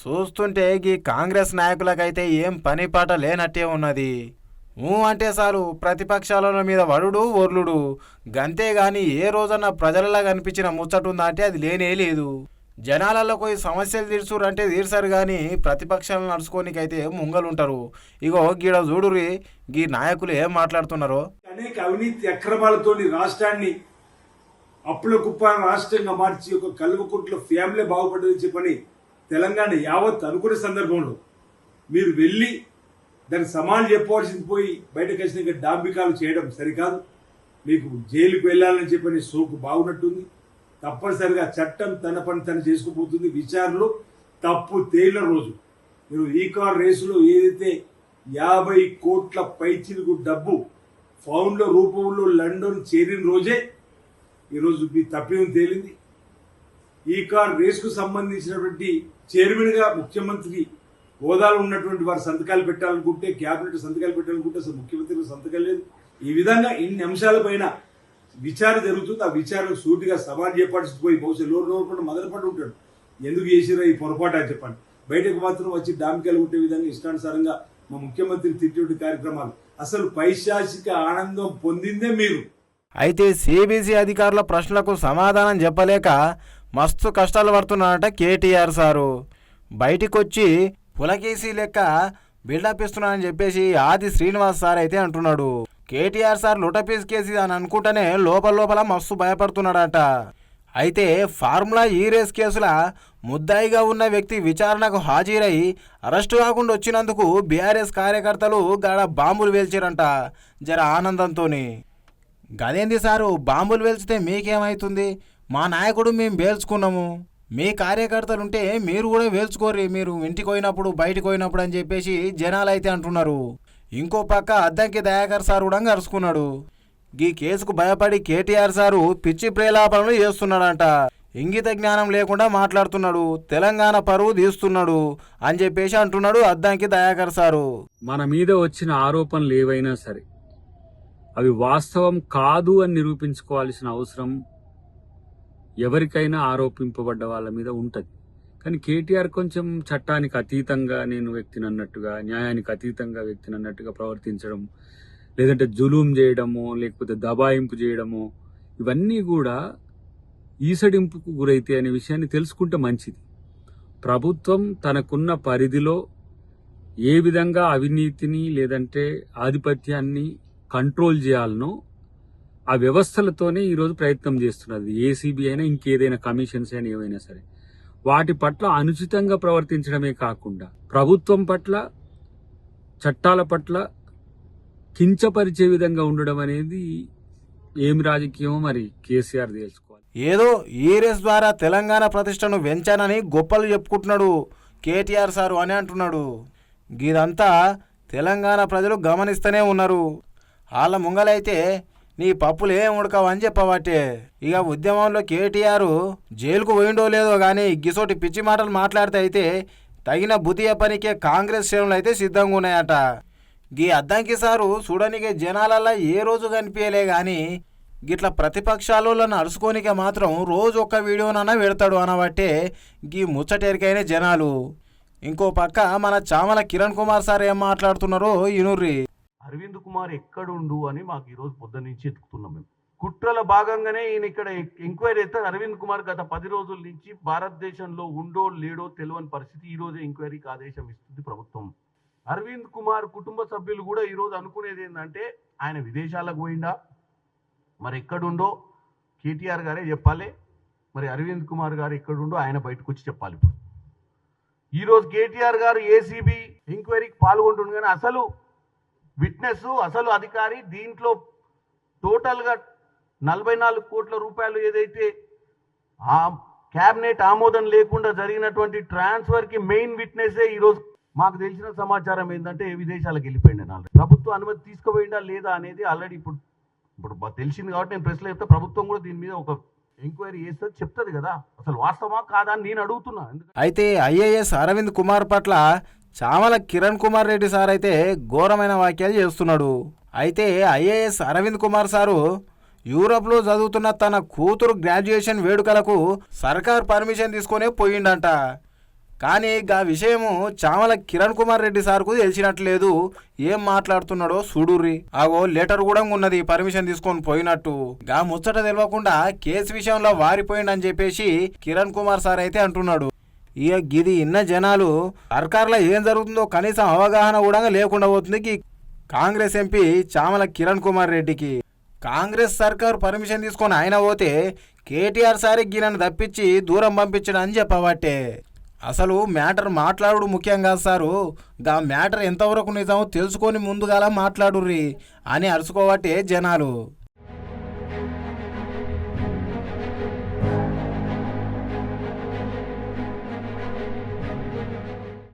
చూస్తుంటే ఈ కాంగ్రెస్ నాయకులకైతే ఏం పని పాట లేనట్టే ఉన్నది. ఊ అంటే సారు ప్రతిపక్షాల మీద వరుడు ఒర్లుడు. గంతేగాని ఏ రోజన్నా ప్రజలలో కనిపించిన ముచ్చటుందా అంటే అది లేనే లేదు. జనాలలో పోయి సమస్యలు తీర్చురు అంటే తీర్చారు కానీ ప్రతిపక్షాలను నడుచుకోనికైతే ముంగలుంటారు. ఇగో గీడ చూడురి గీ నాయకులు ఏం మాట్లాడుతున్నారో? అనేక అవినీతి అక్రమాలతో రాష్ట్రాన్ని అప్పుల కుప్ప రాష్ట్రంగా మార్చి ఒక కల్వకుంట్ల ఫ్యామిలీ బాగుపడదని చెప్పని తెలంగాణ యావత్ అనుకునే సందర్భంలో మీరు వెళ్ళి దానికి సమానం చెప్పవలసింది పోయి బయటకు వచ్చిన డాంబికాలు చేయడం సరికాదు. మీకు జైలుకు వెళ్ళాలని చెప్పని సోకు బాగున్నట్టుంది. తప్పనిసరిగా చట్టం తన పని తను చేసుకుపోతుంది. విచారణలో తప్పు తేలిన రోజు మీరు ఈ కార్ రేసులో ఏదైతే యాభై కోట్ల పైచిలుగు డబ్బు ఫౌండ్ల రూపంలో లండన్ చేరిన రోజే ఈరోజు మీ తప్పిదం తేలింది. ఈ కార్ రేసుకు సంబంధించినటువంటి చైర్మన్గా ముఖ్యమంత్రి హోదాలో ఉన్నటువంటి వారు సంతకాలు పెట్టాలనుకుంటే క్యాబినెట్ సంతకాలు పెట్టాలనుకుంటే అసలు ముఖ్యమంత్రి సంతకం లేదు. ఈ విధంగా ఇన్ని అంశాలపైన విచారణ జరుగుతుంది. ఆ విచారణ సూటిగా సవాల్ చేపడిపోయి బహుశా లోరు నోరుకుండా మొదలుపడి ఉంటాడు. ఎందుకు చేసిరా ఈ పొరపాటు అని చెప్పండి. బయటకు మాత్రం వచ్చి డామికలు ఉండే విధంగా ఇష్టానుసారంగా మా ముఖ్యమంత్రి తిట్టే కార్యక్రమాలు. అసలు పైశాచిక ఆనందం పొందిందే మీరు. అయితే సిబిసి అధికారుల ప్రశ్నలకు సమాధానం చెప్పలేక మస్తు కష్టాలు పడుతున్నాడట కేటీఆర్ సారు. బయటికొచ్చి పులకేసి లెక్క బిల్డప్ ఇస్తున్నానని చెప్పేసి ఆది శ్రీనివాస్ సార్ అయితే అంటున్నాడు. కేటీఆర్ సార్ లుటపీస్ కేసి అని అనుకుంటేనే లోపల లోపల మస్తు భయపడుతున్నాడట. అయితే ఫార్ములా ఈ రేస్ కేసుల ముద్దాయిగా ఉన్న వ్యక్తి విచారణకు హాజరై అరెస్టు కాకుండా వచ్చినందుకు బీఆర్ఎస్ కార్యకర్తలు గాడ బాంబులు వేల్చారంట జర ఆనందంతోని. గదేంది సారు? బాంబులు వేల్చితే మీకేమవుతుంది మా నాయకుడు మేము వేల్చుకున్నాము. మీ కార్యకర్తలు ఉంటే మీరు కూడా వేల్చుకోరు మీరు ఇంటికి పోయినప్పుడు బయటికి పోయినప్పుడు అని చెప్పేసి జనాలు అయితే అంటున్నారు. ఇంకో పక్క అద్దంకి దయాకర్ సార్ కూడా అరుచుకున్నాడు ఈ కేసుకు భయపడి కేటీఆర్ సారు పిచ్చి ప్రేలాపనలు చేస్తున్నాడంట. ఇంగిత జ్ఞానం లేకుండా మాట్లాడుతున్నాడు. తెలంగాణ పరువు తీస్తున్నాడు అని చెప్పేసి అంటున్నాడు అద్దంకి దయాకర్ సారు. మన మీద వచ్చిన ఆరోపణలు ఏవైనా సరే అవి వాస్తవం కాదు అని నిరూపించుకోవాల్సిన అవసరం ఎవరికైనా ఆరోపింపబడ్డ వాళ్ళ మీద ఉంటుంది. కానీ కేటీఆర్ కొంచెం చట్టానికి అతీతంగా నేను వ్యక్తిని అన్నట్టుగా న్యాయానికి అతీతంగా వ్యక్తిని అన్నట్టుగా ప్రవర్తించడం లేదంటే జులూం చేయడము లేకపోతే దబాయింపు చేయడము ఇవన్నీ కూడా ఈసడింపుకు గురైతే అనే విషయాన్ని తెలుసుకుంటే మంచిది. ప్రభుత్వం తనకున్న పరిధిలో ఏ విధంగా అవినీతిని లేదంటే ఆధిపత్యాన్ని కంట్రోల్ చేయాలనో ఆ వ్యవస్థలతోనే ఈరోజు ప్రయత్నం చేస్తున్నది. ఏసీబీ అయినా ఇంకేదైనా కమిషన్స్ అయినా ఏవైనా సరే. వాటి పట్ల అనుచితంగా ప్రవర్తించడమే కాకుండా ప్రభుత్వం పట్ల చట్టాల పట్ల కించపరిచే విధంగా ఉండడం అనేది ఏమి రాజకీయమో మరి కేసీఆర్ తెలుసుకోవాలి. ఏదో ఈ రేస్ ద్వారా తెలంగాణ ప్రతిష్టను వెంచానని గొప్పలు చెప్పుకుంటున్నాడు కేటీఆర్ సారు అని అంటున్నాడు. ఇదంతా తెలంగాణ ప్రజలు గమనిస్తూనే ఉన్నారు. వాళ్ళ ముంగలైతే నీ పప్పులు ఏం ఉడకవని చెప్పబట్టే ఇక ఉద్యమంలో కేటీఆర్ జైలుకు పోయిండో లేదో కానీ గిసోటి పిచ్చి మాటలు మాట్లాడితే అయితే తగిన బుద్ధి పనికే కాంగ్రెస్ శ్రేణులు అయితే సిద్ధంగా ఉన్నాయట. గీ అద్దంకి సారు చూడనికే జనాలల్లా ఏ రోజు కనిపించలే కానీ గిట్ల ప్రతిపక్షాలను అరుచుకోనికే మాత్రం రోజు ఒక్క వీడియోనన్నా పెడతాడు అనబట్టే గీ ముచ్చటెరికైన జనాలు. ఇంకో పక్క మన చామల కిరణ్ కుమార్ సార్ ఏం మాట్లాడుతున్నారో ఇనుర్రి. అరవింద్ కుమార్ ఎక్కడుండు అని మాకు ఈరోజు పొద్దున్న నుంచి ఎత్తుకుతున్నాం మేము. కుట్రల భాగంగానే ఈయన ఇక్కడ ఎంక్వైరీ అయితే అరవింద్ కుమార్ గత పది రోజుల నుంచి భారతదేశంలో ఉండో లేడో తెలియని పరిస్థితి ఈరోజు ఎంక్వైరీకి ఆదేశం ఇస్తుంది ప్రభుత్వం. అరవింద్ కుమార్ కుటుంబ సభ్యులు కూడా ఈరోజు అనుకునేది ఏంటంటే ఆయన విదేశాలకు పోయిండా? మరి ఎక్కడుండో? కేటీఆర్ గారే చెప్పాలి. మరి అరవింద్ కుమార్ గారు ఎక్కడుండో ఆయన బయటకు వచ్చి చెప్పాలి ఇప్పుడు. ఈరోజు కేటీఆర్ గారు ఏసీబీ ఎంక్వైరీకి పాల్గొంటుండు కానీ అసలు విట్నెస్ అసలు అధికారి దీంట్లో టోటల్గా నలభై నాలుగు కోట్ల రూపాయలు ఏదైతే ఆ క్యాబినెట్ ఆమోదం లేకుండా జరిగినటువంటి ట్రాన్స్ఫర్కి మెయిన్ విట్నెసే ఈరోజు మాకు తెలిసిన సమాచారం ఏంటంటే విదేశాలకు వెళ్ళిపోయింది నాలుగు ప్రభుత్వం అనుమతి తీసుకుపోయిందా లేదా అనేది ఆల్రెడీ ఇప్పుడు ఇప్పుడు తెలిసింది కాబట్టి నేను ప్రెస్లో చెప్తే. ప్రభుత్వం కూడా దీని మీద ఒక ఎంక్వైరీ చేస్తుంది చెప్తుంది కదా. అసలు వాస్తవమా కాదా అని నేను అడుగుతున్నా. అయితే ఐఏఎస్ అరవింద్ కుమార్ పట్ల చామల కిరణ్ కుమార్ రెడ్డి సార్ అయితే ఘోరమైన వ్యాఖ్యలు చేస్తున్నాడు. అయితే ఐఏఎస్ అరవింద్ కుమార్ సారు యూరోప్లో చదువుతున్న తన కూతురు గ్రాడ్యుయేషన్ వేడుకలకు సర్కార్ పర్మిషన్ తీసుకొనే పోయిండంట. కానీ గా విషయము చామల కిరణ్ కుమార్ రెడ్డి సార్కు తెలిసినట్లేదు. ఏం మాట్లాడుతున్నాడో చూడుర్రి. ఆగో లెటర్ కూడా ఉన్నది పర్మిషన్ తీసుకొని పోయినట్టు. గా ముచ్చట తెలియకుండా కేసు విషయంలో వారిపోయిండని చెప్పేసి కిరణ్ కుమార్ సార్ అయితే అంటున్నాడు. ఇక గిది ఇన్న జనాలు సర్కార్లో ఏం జరుగుతుందో కనీసం అవగాహన కూడా లేకుండా పోతుంది కాంగ్రెస్ ఎంపీ చామల కిరణ్ కుమార్ రెడ్డికి. కాంగ్రెస్ సర్కార్ పర్మిషన్ తీసుకొని ఆయన పోతే కేటీఆర్ సారి గినను తప్పించి దూరం పంపించడం అని చెప్పబట్టే. అసలు మ్యాటర్ మాట్లాడుడు ముఖ్యం కాదు సారు. దా మ్యాటర్ ఎంతవరకు నిజమో తెలుసుకొని ముందుగాల మాట్లాడుర్రి అని అరుచుకోబట్టే జనాలు.